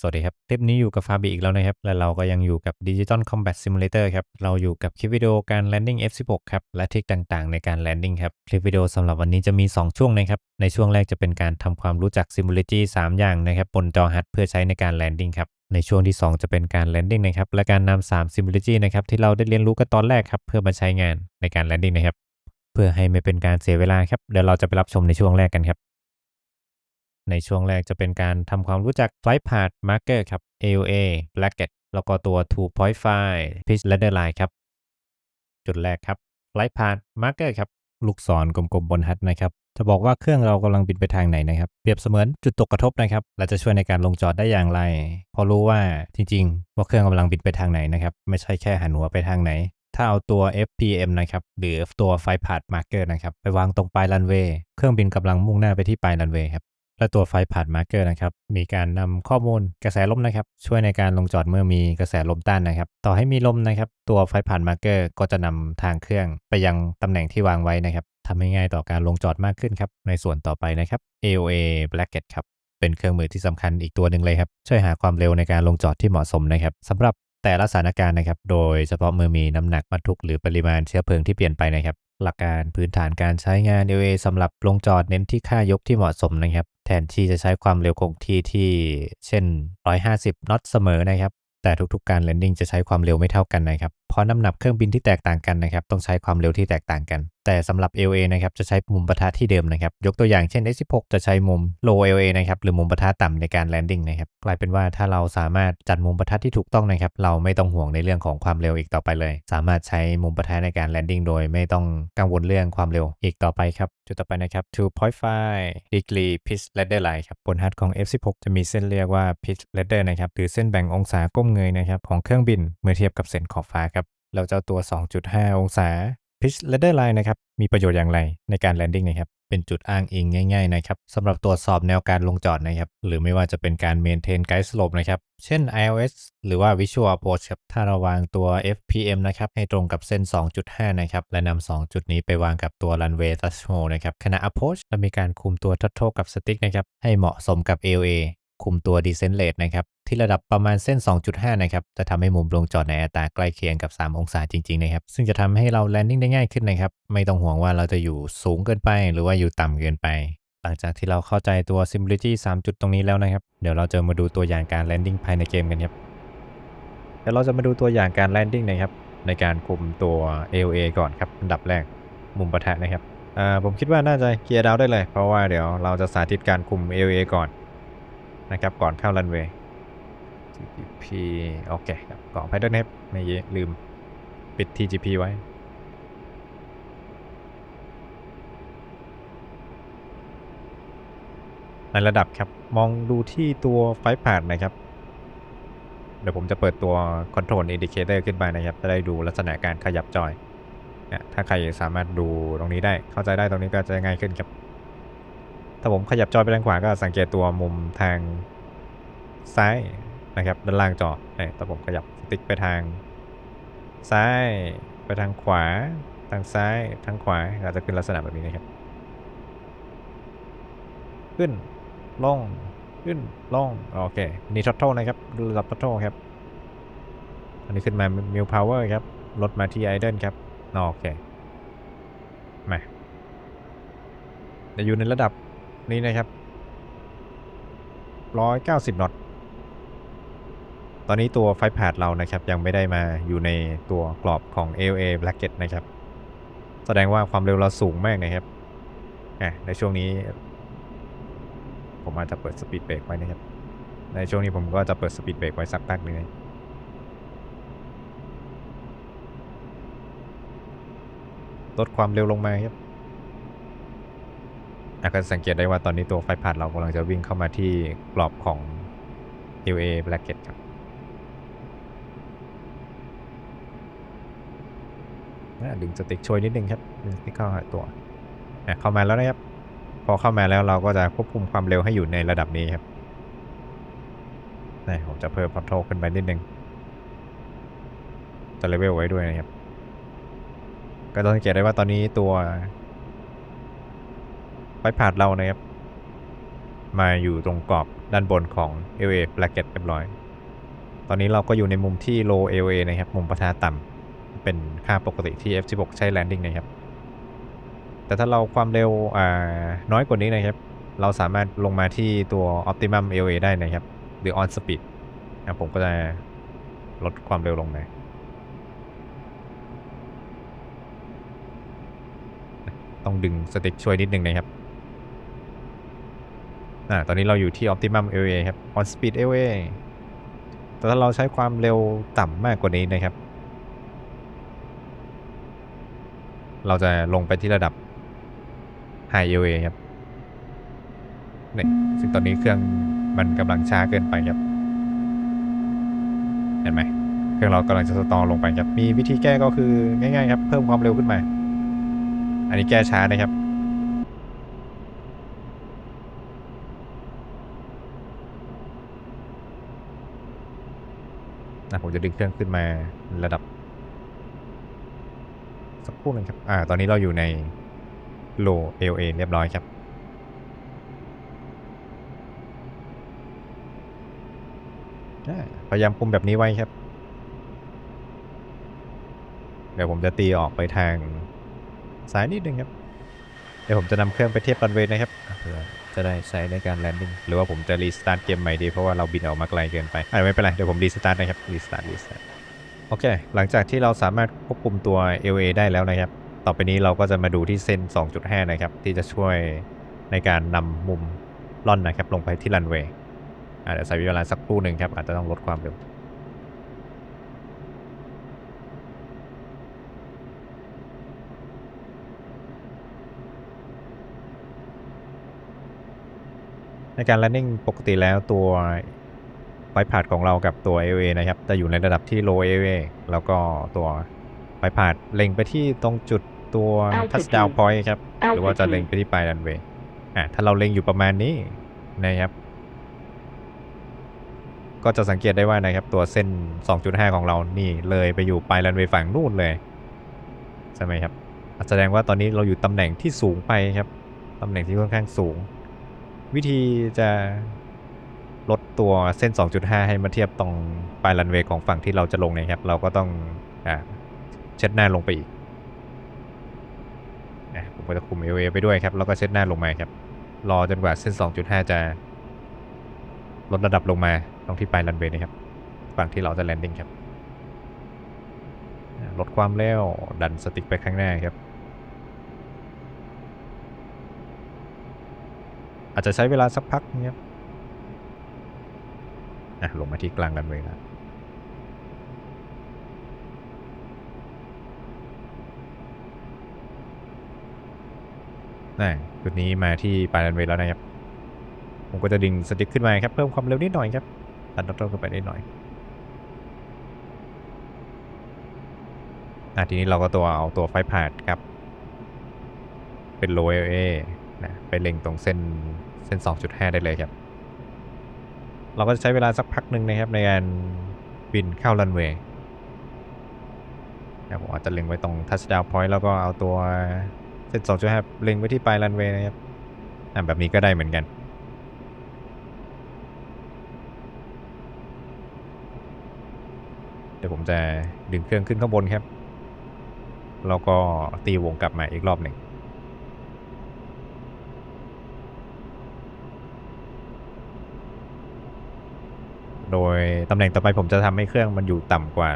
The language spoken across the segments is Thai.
สวัสดีครับ คลิปนี้อยู่กับฟาบีอีกแล้วนะครับ และเราก็ยังอยู่กับ Digital Combat Simulator ครับ เราอยู่กับคลิปวิดีโอการ Landing F16 ครับ และทริคต่างๆ ในการ Landing ครับ คลิปวิดีโอสำหรับวันนี้จะมี 2 ช่วงนะครับ ในช่วงแรกจะเป็นการทำความรู้จัก Simulity 3อย่างนะครับบนจอฮัดเพื่อใช้ในการ Landing ครับ ในช่วงที่ 2 จะเป็นการ Landing นะครับและการนำ3 Simulity นะครับที่เราได้เรียนรู้กันตอนแรกครับเพื่อมาใช้งานในการ Landing นะครับ เพื่อให้ไม่เป็นการเสียเวลาครับเดี๋ยวเราจะไปรับชมในช่วงแรกกันครับ ในช่วงแรกจะเป็นการทำความรู้จัก Flight Path Marker ครับ AOA Bracket แล้วก็ตัว Two Point File Pitch Ladder Line ครับ จุดแรกครับ Flight Path Marker ครับ ลูกศรกลมๆบนฮัทนะครับ จะบอกว่าเครื่องเรากำลังบินไปทางไหนนะครับ เปรียบเสมือนจุดตกกระทบนะครับ และจะช่วยในการลงจอดได้อย่างไร พอรู้ว่าจริงๆ ว่าเครื่องกำลังบินไปทางไหนนะครับ ไม่ใช่แค่หันหัวไปทางไหนถ้าเอาตัว FPM นะครับ หรือตัว Flight Path Marker นะครับ ไปวางตรงปลายรันเวย์ เครื่องบินกำลังมุ่งหน้าไปที่ปลายรันเวย์ครับ และตัวไฟผ่านมาร์เกอร์นะครับ มีการนำข้อมูลกระแสลมนะครับ ช่วยในการลงจอดเมื่อมีกระแสลมต้านนะครับ ต่อให้มีลมนะครับ ตัวไฟผ่านมาร์เกอร์ก็จะนำทางเครื่องไปยังตำแหน่งที่วางไว้นะครับทำให้ง่ายต่อการลงจอดมากขึ้นครับ ในส่วนต่อไปนะครับ AOA Bracket ครับ เป็นเครื่องมือที่สำคัญอีกตัวหนึ่งเลยครับ ช่วยหาความเร็วในการลงจอดที่เหมาะสมนะครับสำหรับแต่ละสถานการณ์นะครับ โดยเฉพาะเมื่อมีน้ำหนักบรรทุกหรือปริมาณเชื้อเพลิงที่เปลี่ยนไปนะครับ หลักการพื้นฐานการใช้งาน AOA สำหรับลงจอดเน้นที่ค่ายกที่เหมาะสมนะครับ แทนที่จะใช้ความเร็วคงที่ที่เช่น 150 น็อตเสมอนะครับ แต่ทุกๆการแลนดิ้งจะใช้ความเร็วไม่เท่ากันนะครับ เพราะน้ำหนักเครื่องบินที่แตกต่างกันนะครับต้องใช้ความเร็วที่แตกต่างกัน แต่สำหรับ LA นะครับจะใช้มุมปะทะที่เดิมนะครับยกตัวอย่างเช่น S16 จะใช้มุม low LA นะครับหรือมุมปะทะต่ำในการแลนดิ้งนะครับกลายเป็นว่าถ้าเราสามารถจัดมุมปะทะที่ถูกต้องนะครับเราไม่ต้องห่วงในเรื่องของความเร็วอีกต่อไปเลย สามารถใช้มุมปะทะในการแลนดิ้งโดยไม่ต้องกังวลเรื่องความเร็วอีกต่อไปครับจุดต่อไปนะครับ two point five degree pitch ladder line ครับบนฮัทของ F16 จะมีเส้นเรียกว่า pitch ladder นะครับหรือเส้นแบ่งองศาก้มเงยนะครับของเครื่องบินเมื่อเทียบกับเส้นขอบฟ้า ครับเราจะเอาตัว 2.5 องศา pitch ladder line นะครับมีประโยชน์อย่างไรในการ landing นะครับเป็นจุดอ้างอิงง่ายๆนะครับสำหรับตรวจสอบแนวการลงจอดนะครับหรือไม่ว่าจะเป็นการ maintain guide slope นะครับเช่น iOS หรือว่า Visual Approach ครับถ้าเราวางตัว FPM นะครับให้ตรงกับเส้น 2.5 นะครับและนำ2 จุดนี้ไปวางกับตัว runway threshold นะครับขณะ approach และมีการคุมตัว throttle กับ stick นะครับให้เหมาะสมกับ AOA คุมตัว descent rate นะครับ ที่ระดับประมาณเส้น 2.5 นะครับ จะทำให้มุมลงจอดในอัตราใกล้เคียงกับ 3 องศาจริงๆนะครับ ซึ่งจะทำให้เราแลนดิ้งได้ง่ายขึ้นนะครับ ไม่ต้องห่วงว่าเราจะอยู่สูงเกินไป หรือว่าอยู่ต่ำเกินไป หลังจากที่เราเข้าใจตัว Simulity 3 จุดตรงนี้แล้วนะครับ เดี๋ยวเราจะมาดูตัวอย่างการแลนดิ้งภายในเกมกันครับ เดี๋ยวเราจะมาดูตัวอย่างการแลนดิ้งนะครับ ในการคุมตัว AOA ก่อนครับอันดับแรก มุมปะทะนะครับอ่าผมคิดว่าน่าจะเกียร์ดาวได้เลย เพราะว่าเดี๋ยวเราจะสาธิตการคุม AOA ก่อนนะครับ ก่อนเข้ารันเวย์ TGP โอเคครับขออภัยด้วยนะครับไม่เยลืมปิด TGP ไว้ ในระดับครับ มองดูที่ตัวไฟผ่านนะครับ เดี๋ยวผมจะเปิดตัว Control Indicator ขึ้นไปนะครับ จะได้ดูลักษณะการขยับจอยนะถ้าใครสามารถดูตรงนี้ได้ เข้าใจได้ตรงนี้ก็จะง่ายขึ้นครับ ถ้าผมขยับจอยไปทางขวาก็สังเกตตัวมุมทางซ้าย นะครับ ด้านล่างจอเนี่ยแต่ผมขยับสติ๊กไปทาง ซ้ายไปทางขวา ทางซ้ายทางขวาก็จะขึ้นลักษณะแบบนี้นะครับ ขึ้นลงขึ้นลงโอเค นี่ทัตโตนะครับดูระดับทัตโตครับ อันนี้ขึ้นมามิวพาวเวอร์ครับ ลดมาที่ไอเดนครับโอเค มาจะอยู่ในระดับนี้นะครับ 190น็อต ตอนนี้ตัวไฟพาดเรานะครับยังไม่ได้มาอยู่ในตัวกรอบของ AOA bracket นะครับ แสดงว่าความเร็วเราสูงมากนะครับอะในช่วงนี้ ผมอาจจะเปิดสปีดเบรกไว้นะครับ ในช่วงนี้ผมก็จะเปิดสปีดเบรกไว้สักพักหนึงนะลดความเร็วลงมาครับอาจจะสังเกตได้ว่าตอนนี้ตัวไฟพาดเรากำลังจะวิ่งเข้ามาที่กรอบของ AOA bracket ครับ อะ ดึงสติ๊กช่วยนิดนึงครับดึงสติ๊กเข้าหาตัวเข้ามาแล้วนะครับ พอเข้ามาแล้วเราก็จะควบคุมความเร็วให้อยู่ในระดับนี้ครับนี่ผมจะเพิ่มพัทโทขึ้นไปนิดนึงจะเลเวลไว้ด้วยนะครับ ก็ต้องสังเกตได้ว่าตอนนี้ตัวไฟผ่านเรานะครับ มาอยู่ตรงกรอบด้านบนของ LA bracket เรียบร้อย ตอนนี้เราก็อยู่ในมุมที่ low LA นะครับ มุมปะทะต่ำ เป็นค่าปกติที่ F16 ใช้ landing นะครับ แต่ถ้าเราความเร็วน้อยกว่านี้นะครับ เราสามารถลงมาที่ตัว optimum LA ได้นะครับ หรือ on speed นะผมก็จะลดความเร็วลงมาต้องดึงสติ๊กช่วยนิดนึงนะครับอ่าตอนนี้เราอยู่ที่ optimum LA ครับ on speed LA แต่ถ้าเราใช้ความเร็วต่ำมากกว่านี้นะครับ เราจะลงไปที่ระดับ high LA ครับนี่ซึ่งตอนนี้เครื่องมันกำลังช้าเกินไปครับ เห็นไหมเครื่องเรากำลังจะสตอลงไปครับ มีวิธีแก้ก็คือง่ายๆครับ เพิ่มความเร็วขึ้นมา อันนี้แก้ช้านะครับนะผมจะดึงเครื่องขึ้นมาระดับ สักครู่หนึงครับอ่าตอนนี้เราอยู่ใน low LA เรียบร้อยครับอ่าพยายามคุมแบบนี้ไว้ครับ เดี๋ยวผมจะตีออกไปทางซ้ายนิดนึงครับ เดี๋ยวผมจะนำเครื่องไปเทียบรันเวย์นะครับเพื่อจะได้ใช้ในการแลนดิ้งหรือว่าผมจะรีสตาร์ทเกมใหม่ดีเพราะว่าเราบินออกมาไกลเกินไปอ่าไม่เป็นไร เดี๋ยวผมรีสตาร์ทนะครับรีสตาร์ทรีสตาร์ท โอเค หลังจากที่เราสามารถควบคุมตัว LA ได้แล้วนะครับ ต่อไปนี้เราก็จะมาดูที่เส้น 2.5 นะครับ ที่จะช่วยในการนำมุมล่อนนะครับ ลงไปที่รันเวย์อาจจะใช้เวลาสักครู่หนึ่งครับ อาจจะต้องลดความเร็วในการ landing ปกติแล้วตัว ไฟพาดของเรากับตัว AOA นะครับจะอยู่ในระดับที่ low AOA แล้วก็ตัวไฟพาดเล็งไปที่ตรงจุดตัว touchdown point ครับ หรือว่าจะเล็งไปที่ปลายรันเวย์อะถ้าเราเล็งอยู่ประมาณนี้นะครับ ก็จะสังเกตได้ว่านะครับ ตัวเส้น 2.5 ของเรานี่เลยไปอยู่ปลายรันเวย์ฝั่งนู่นเลยใช่ไหมครับอะแสดงว่าตอนนี้เราอยู่ตำแหน่งที่สูงไปครับตำแหน่งที่ค่อนข้างสูง วิธีจะ ลดตัวเส้น 2.5 ให้มาเทียบตรงปลายรันเวย์ของฝั่งที่เราจะลงเนะครับ เราก็ต้องอเช็ดหน้าลงไปอีกอะผมก็จะคุมเอเวไปด้วยครับ แล้วก็เช็ดหน้าลงมาครับ รอจนกว่าเส้น 2.5 จะลดระดับลงมาตรงที่ปลายรันเวย์นะครับ ฝั่งที่เราจะแลนดิ้งครับลดความเร็วดันสติ๊กไปข้างหน้าครับ อาจจะใช้เวลาสักพักนะครับ อะลงมาที่กลางรันเวย์แล้วน่ะจุดนี้มาที่ปลายรันเวย์แล้วนะครับ ผมก็จะดึงสติ๊กขึ้นมาครับ เพิ่มความเร็วนิดหน่อยครับดันรถขึ้นไปนิดหน่อยอะทีนี้เราก็ตัวเอาตัวไฟพาดครับ เป็นโลเอเอนะไปเล็งตรงเส้นเส้น 2.5 ได้เลยครับ เราก็จะใช้เวลาสักพักหนึ่งนะครับในการบินเข้ารันเวย์นะผมอาจจะเล็งไว้ตรง touchdown point แล้วก็เอาตัวเส้น2.5เล็งไว้ที่ปลายรันเวย์นะครับอะแบบนี้ก็ได้เหมือนกัน เดี๋ยวผมจะดึงเครื่องขึ้นข้างบนครับ แล้วก็ตีวงกลับมาอีกรอบหนึ่ง โดยตำแหน่งต่อไปผมจะทำให้เครื่องมันอยู่ต่ำกว่า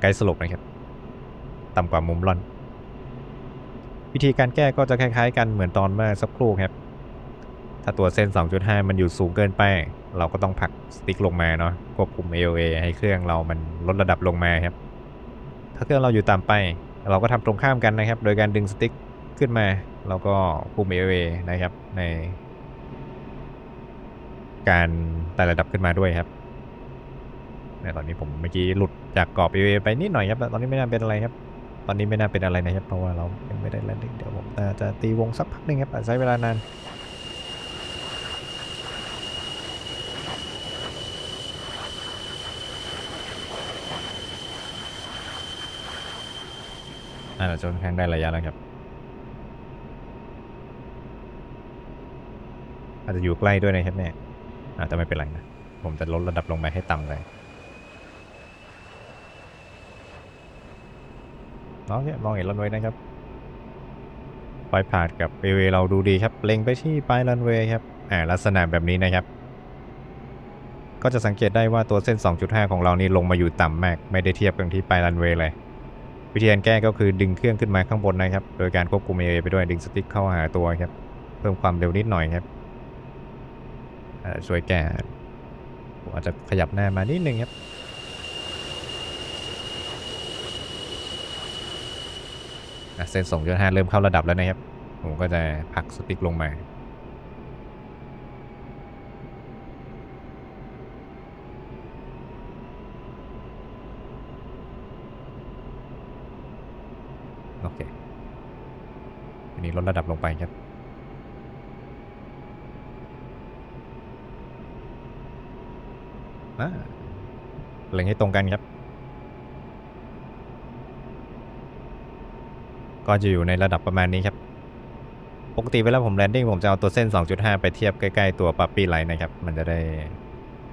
ไกด์สลบนะครับ ต่ำกว่ามุมล่อน วิธีการแก้ก็จะคล้ายๆ กันเหมือนตอนเมื่อสักครู่ครับ ถ้าตัวเส้น 2.5 มันอยู่สูงเกินไป เราก็ต้องผลักสติ๊กลงมาเนาะควบคุม AOA ให้เครื่องเรามันลดระดับลงมาครับ ถ้าเครื่องเราอยู่ต่ำไป เราก็ทำตรงข้ามกันนะครับ โดยการดึงสติ๊กขึ้นมาแล้วก็คุม AOA นะครับใน การไต่ระดับขึ้นมาด้วยครับในตอนนี้ผมเมื่อกี้หลุดจากกรอบ AOA ไปนิดหน่อยครับ ตอนนี้ไม่น่าเป็นอะไรครับ ตอนนี้ไม่น่าเป็นอะไรนะครับ เพราะว่าเรายังไม่ได้แลนดิ้งเดี๋ยวผมจะจะตีวงสักพักหนึ่งครับใช้เวลานานอ่าจนแข้งได้ระยะแล้วครับ อาจอาจจะอยู่ใกล้ด้วยนะครับเนี่ย อาจะแต่ไม่เป็นไรนะ ผมจะลดระดับลงไปให้ต่ำเลยน้องเนี่ยมองเห็นรันเวย์นะครับปลายผ่านกับเวย์เราดูดีครับเล็งไปที่ปลายรันเวย์ครับอ่าลักษณะแบบนี้นะครับ ก็จะสังเกตได้ว่าตัวเส้น 2.5 ของเรานี่ลงมาอยู่ต่ำมาก ไม่ได้เทียบกันที่ปลายรันเวย์เลย วิธีการแก้ก็คือดึงเครื่องขึ้นมาข้างบนนะครับ โดยการควบคุม AA ไปด้วยดึงสติ๊กเข้าหาตัวครับ เพิ่มความเร็วนิดหน่อยครับ ช่วยแก้ผมอาจจะขยับหน้ามานิดนึงครับอะเส้น2.5เริ่มเข้าระดับแล้วนะครับ ผมก็จะผลักสติ๊กลงมา โอเคทีนี้ลดระดับลงไปครับ อ่า เล็งให้ตรงกันครับ ก็จะอยู่ในระดับประมาณนี้ครับ ปกติเวลาผมแลนดิ้งผมจะเอาตัวเส้น 2.5 ไปเทียบใกล้ ๆ ตัวปั๊ปปี้ไลท์นะครับ มันจะได้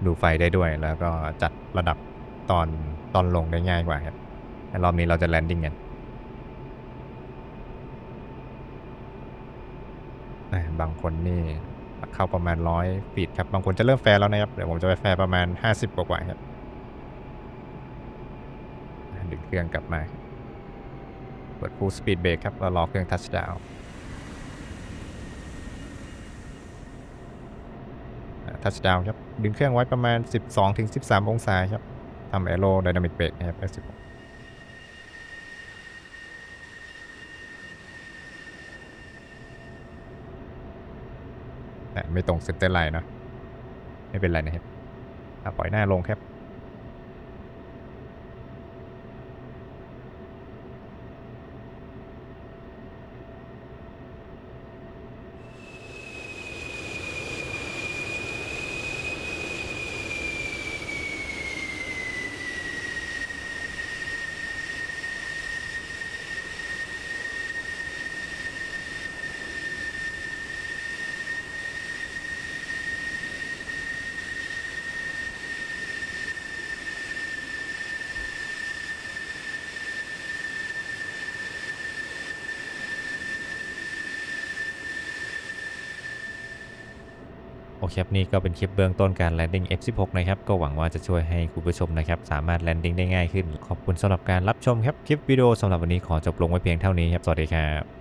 ดูไฟได้ด้วย แล้วก็จัดระดับตอนตอนลงได้ง่ายกว่าครับรอบนี้เราจะแลนดิ้งกันอะบางคนนี่ เข้าประมาณร้อยฟีตครับ บางคนจะเริ่มแฟร์แล้วนะครับ เดี๋ยวผมจะไปแฟร์ประมาณ 50 กว่ากว่าครับดึงเครื่องกลับมาเปิด full speed brake ครับแล้วรอเครื่อง touch down อะ touch down ครับ ดึงเครื่องไว้ประมาณ 12-13 องศาครับทำ aero dynamic brake นะครับ F16 ไม่ตรงเซนเตอร์ไลน์เนาะไม่เป็นไรนะครับปล่อยหน้าลงครับ คครับนี่ก็เป็นคลิปเบื้องต้นการแลนดิ้ง F16 นะครับ ก็หวังว่าจะช่วยให้คุณผู้ชมนะครับ สามารถแลนดิ้งได้ง่ายขึ้น ขอบคุณสำหรับการรับชมครับ คลิปวิดีโอสำหรับวันนี้ขอจบลงไว้เพียงเท่านี้ครับ สวัสดีครับ